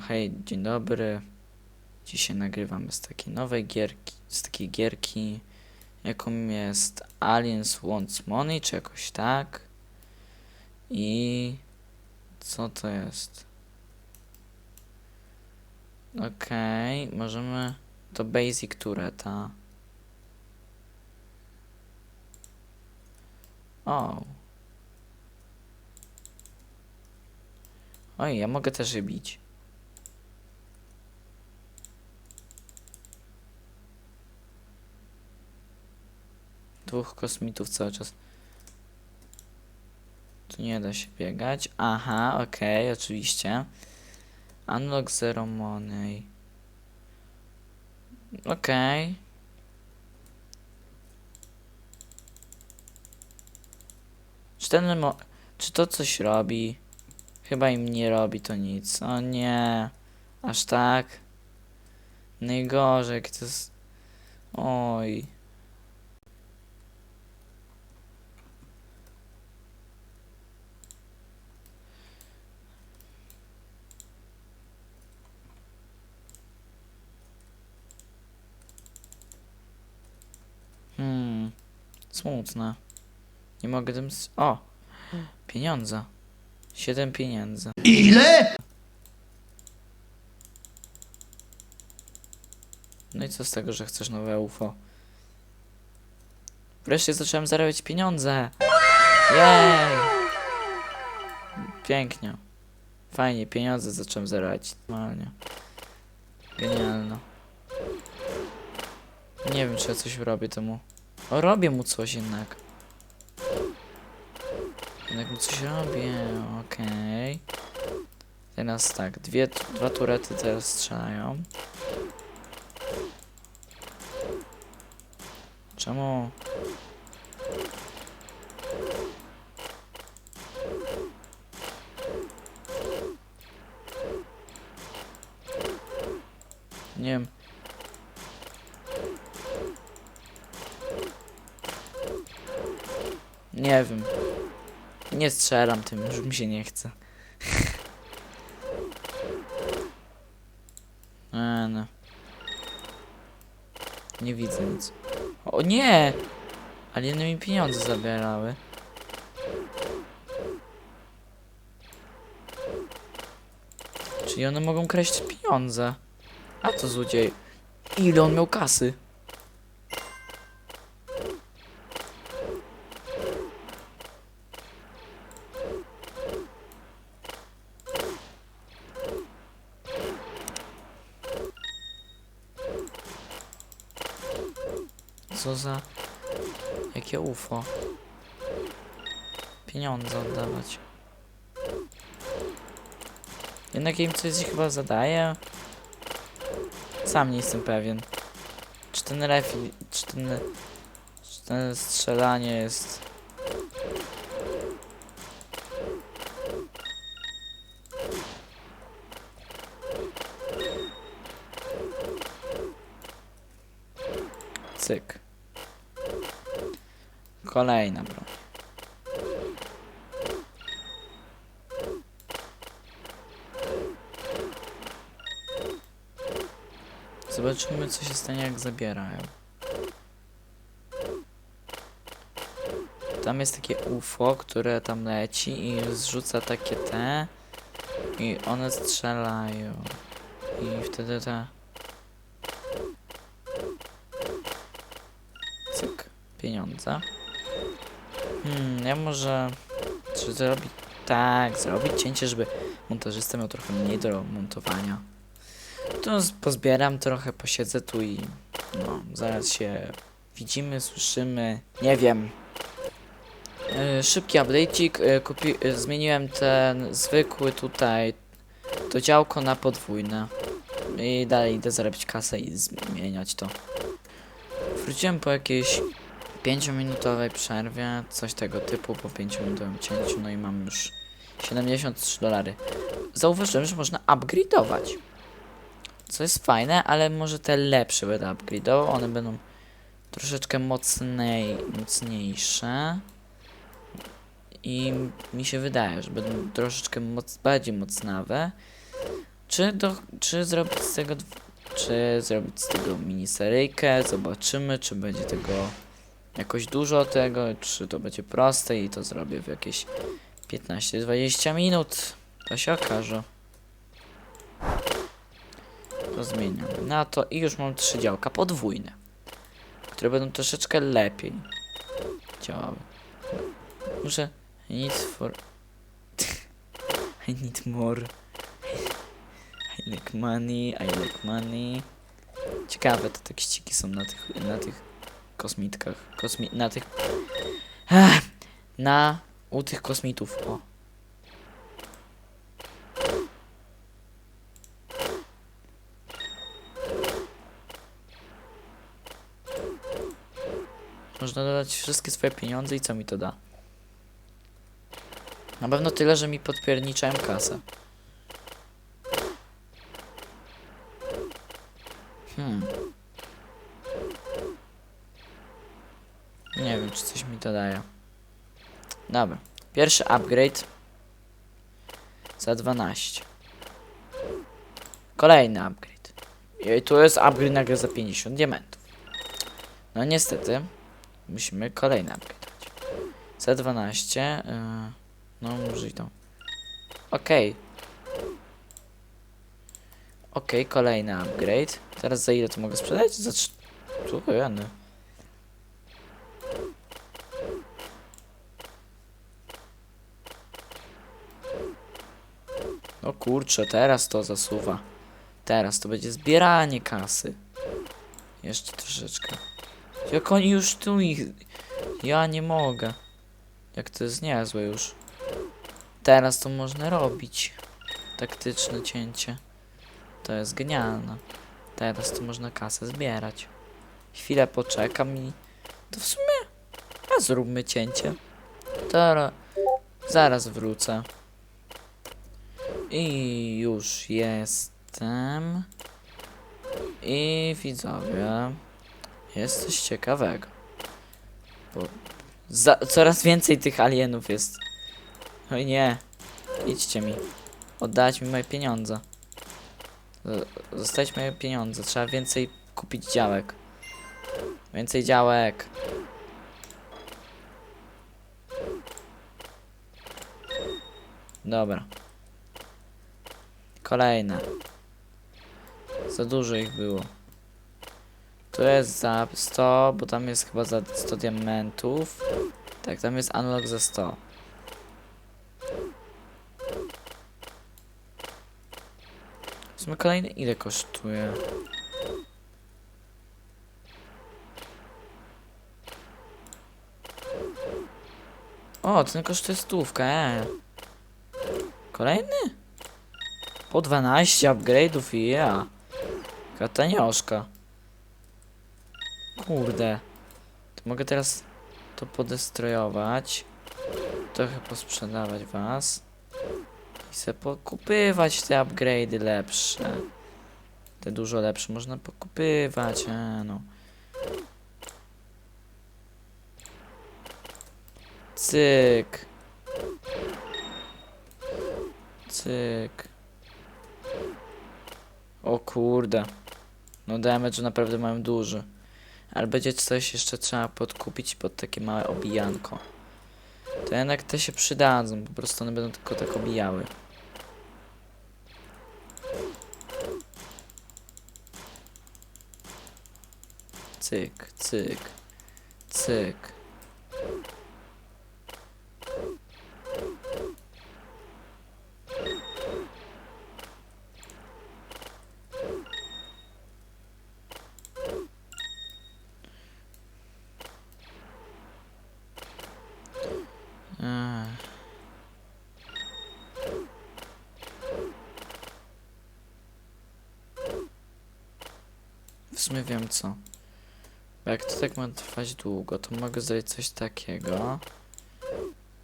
hej, dzień dobry. Dzisiaj nagrywamy z takiej nowej gierki, z takiej gierki, jaką jest Aliens Wants Money, czy jakoś tak. I co to jest? Okej, możemy to Basic Tureta. O. Oj, ja mogę też je bić. Dwóch kosmitów cały czas. Tu nie da się biegać. Aha, okej, oczywiście. Unlock Zero Money. Okej. Czy ten mo... Czy to coś robi? Chyba im nie robi to nic. O nie. Aż tak. Najgorzej, jak to jest... Oj. Hmm. Smutne. Nie mogę tym... s- O! Pieniądze. Siedem pieniędzy. Ile? No i co z tego, że chcesz nowe UFO? Wreszcie zacząłem zarabiać pieniądze. Jej! Pięknie. Fajnie, pieniądze zacząłem zarabiać. Normalnie. Genialno. Nie wiem, czy ja coś robię temu. Robię mu coś jednak. Jednak mu coś robię, okej. Teraz tak, dwie, dwa turety teraz strzelają. Czemu? Nie wiem. Nie wiem. Nie strzelam tym, już mi się nie chce. E, no. Nie widzę nic. O nie! Alieny mi pieniądze zabierały. Czyli one mogą kraść pieniądze. A to złodziej. Ile on miał kasy? Co za... Jakie UFO? Pieniądze oddawać. Jednak im coś chyba zadaje. Sam nie jestem pewien. Czy ten refil... Czy ten... Czy ten strzelanie jest... Cyk. Kolejna broń. Zobaczymy, co się stanie, jak zabierają. Tam jest takie UFO, które tam leci i zrzuca takie te i one strzelają. I wtedy te... Cyk. Pieniądze. Hmm, ja może... Czy zrobić... Tak, zrobić cięcie, żeby montażysta miał trochę mniej do montowania. To pozbieram trochę, posiedzę tu i... No, zaraz się widzimy, słyszymy. Nie wiem. E, szybki update'ik. E, kupi... e, zmieniłem ten zwykły tutaj to działko na podwójne. I dalej idę zarobić kasę i zmieniać to. Wróciłem po jakiejś 5-minutowej przerwie, coś tego typu, po 5-minutowym cięciu, no i mam już 73 dolary. Zauważyłem, że można upgrade'ować. Co jest fajne, ale może te lepsze będę upgrade'ował, one będą troszeczkę mocnej, mocniejsze. I mi się wydaje, że będą troszeczkę moc, bardziej mocnawe. Czy, do, czy zrobić z tego, czy zrobić z tego miniseryjkę, zobaczymy, czy będzie tego jakoś dużo tego, czy to będzie proste i to zrobię w jakieś 15-20 minut, to się okaże. To na to i już mam trzy działka podwójne, które będą troszeczkę lepiej działały. Muszę need for I need more I like money, I like money Ciekawe te tekściki są na tych, na tych kosmitkach Kosmi na tych Na u tych kosmitów, o Można dodać wszystkie swoje pieniądze i co mi to da? Na pewno tyle, że mi podpierniczają kasę. Hmm. Nie wiem, czy coś mi to daje. Dobra. Pierwszy upgrade. Za 12. Kolejny upgrade. I tu jest upgrade nagle za 50 diamentów. No niestety. Musimy kolejny upgrade. Za 12. Yy, no, i to. Okej. Okej, kolejny upgrade. Teraz za ile to mogę sprzedać? Za trz... Tu, jany. Kurczę, teraz to zasuwa. Teraz to będzie zbieranie kasy. Jeszcze troszeczkę. Jak oni już tu ich... Ja nie mogę. Jak to jest niezłe już. Teraz to można robić. Taktyczne cięcie. To jest genialne. Teraz to można kasę zbierać. Chwilę poczekam i... To w sumie... A zróbmy cięcie. Teraz... Zaraz wrócę. I już jestem. I widzowie... Jest coś ciekawego. Bo za, coraz więcej tych alienów jest. Oj nie. Idźcie mi. Oddać mi moje pieniądze. Zostać moje pieniądze. Trzeba więcej kupić działek. Więcej działek. Dobra. Kolejne. Za dużo ich było. To jest za 100, bo tam jest chyba za 100 diamentów. Tak, tam jest unlock za 100. W kolejny ile kosztuje? O, ten kosztuje stówkę, e. Kolejny? Po 12 upgrade'ów i ja. Katanioszka. Kurde. To mogę teraz to podestrojować. Trochę posprzedawać was. I se pokupywać te upgrade'y lepsze. Te dużo lepsze można pokupywać, no. Cyk. Cyk. O kurde. No damage naprawdę mają duży. Ale będzie coś jeszcze trzeba podkupić pod takie małe obijanko. To jednak te się przydadzą, po prostu one będą tylko tak obijały. Cyk, cyk, cyk. W sumie wiem co. Bo jak to tak ma trwać długo, to mogę zrobić coś takiego.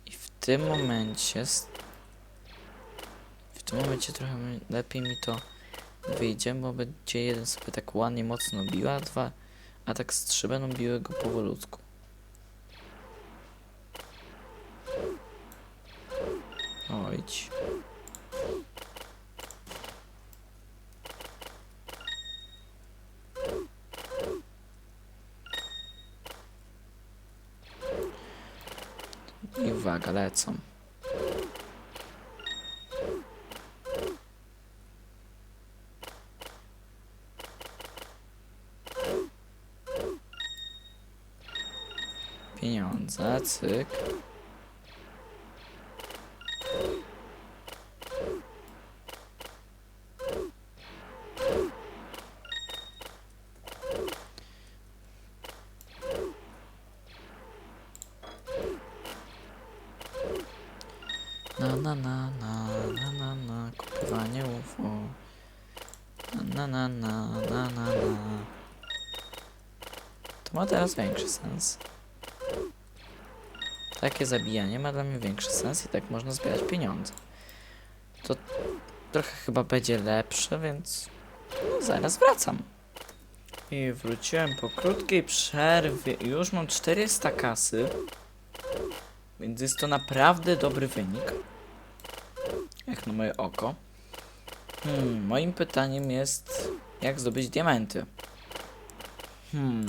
I w tym momencie... W tym momencie trochę lepiej mi to wyjdzie, bo będzie jeden sobie tak ładnie mocno bił, a dwa... A tak z trzy będą biły go powolutku. Ojdź. I uwaga, lecą. Pieniądze, cyk. Na na na na na kupowanie UFO. Na na na na na na. To ma teraz większy sens. Takie zabijanie ma dla mnie większy sens i tak można zbierać pieniądze. To trochę chyba będzie lepsze, więc no, zaraz wracam. I wróciłem po krótkiej przerwie. Już mam 400 kasy. Więc jest to naprawdę dobry wynik. Jak na moje oko. Hmm, moim pytaniem jest, jak zdobyć diamenty. Hmm.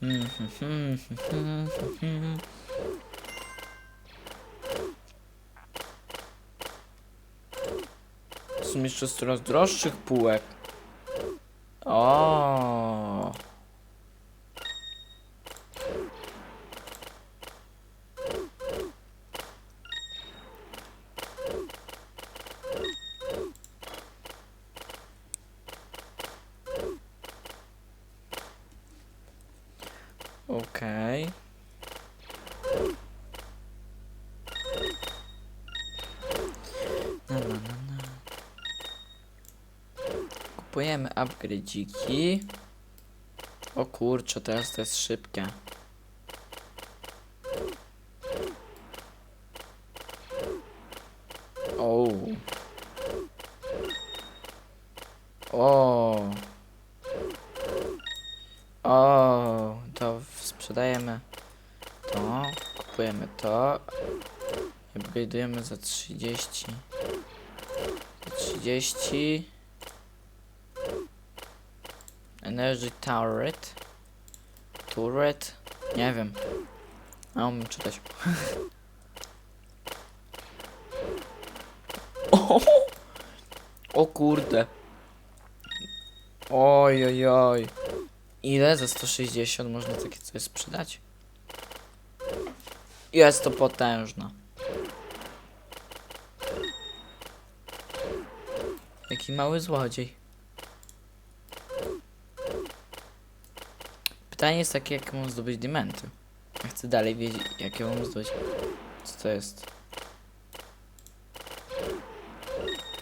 Hmm, hmm, hmm, hmm, hmm, hmm. Są jeszcze z coraz droższych półek. O. Okej. Na, na, na, na. Kupujemy upgrade'iki. O kurczę, teraz to jest szybkie. O. O. O, to sprzedajemy to, kupujemy to, upgrade'ujemy za 30, za 30, Energy Turret, Turret, nie wiem, a umiem czytać. o, o kurde, oj, oj, oj. Ile za 160 można takie coś sprzedać? Jest to potężne. Jaki mały złodziej. Pytanie jest takie, jak mam zdobyć diamenty. Ja chcę dalej wiedzieć, jakie mam zdobyć. Co to jest?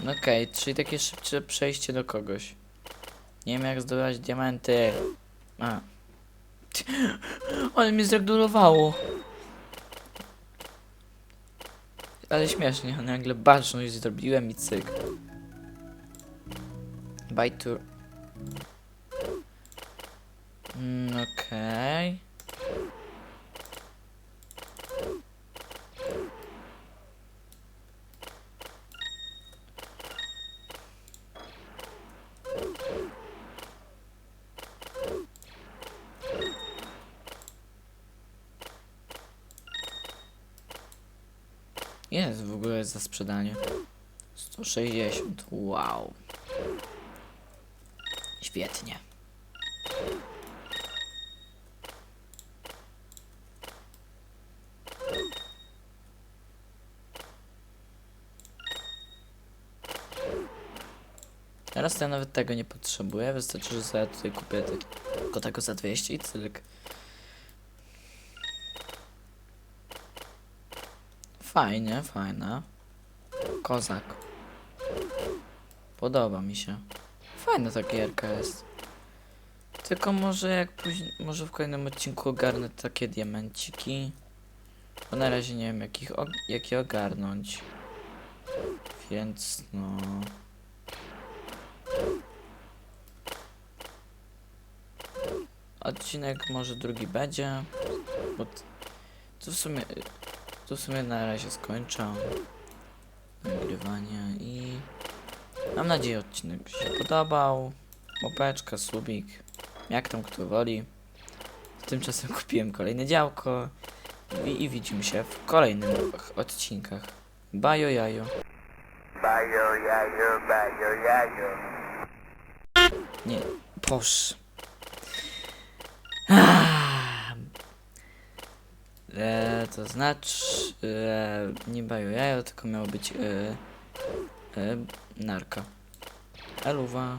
No Okej, czyli takie szybsze przejście do kogoś. Nie wiem jak zdobywać diamenty. A. Ale mnie zregulowało. Ale śmiesznie, nagle baczność zrobiłem i cyk. Buy to... Mm, Okej. Jest w ogóle za sprzedanie. 160. Wow. Świetnie. Teraz ja nawet tego nie potrzebuję. Wystarczy, że sobie tutaj kupię ty- tylko tego za 200 i cyk. Fajnie, fajne. Kozak. Podoba mi się. Fajna ta gierka jest. Tylko może jak później, może w kolejnym odcinku ogarnę takie diamenciki. Bo na razie nie wiem jakich, jakie ogarnąć. Więc no... Odcinek może drugi będzie. Bo t- to w sumie... To w sumie na razie skończę nagrywanie i mam nadzieję odcinek się podobał. Łapeczka, subik, jak tam kto woli. tymczasem kupiłem kolejne działko i, i widzimy się w kolejnych odcinkach. Bajo jajo. Bayo, yayo, bayo, yayo. Nie, boż. E, to znaczy, e, nie bajo jajo, tylko miało być e, e, narka. Eluwa.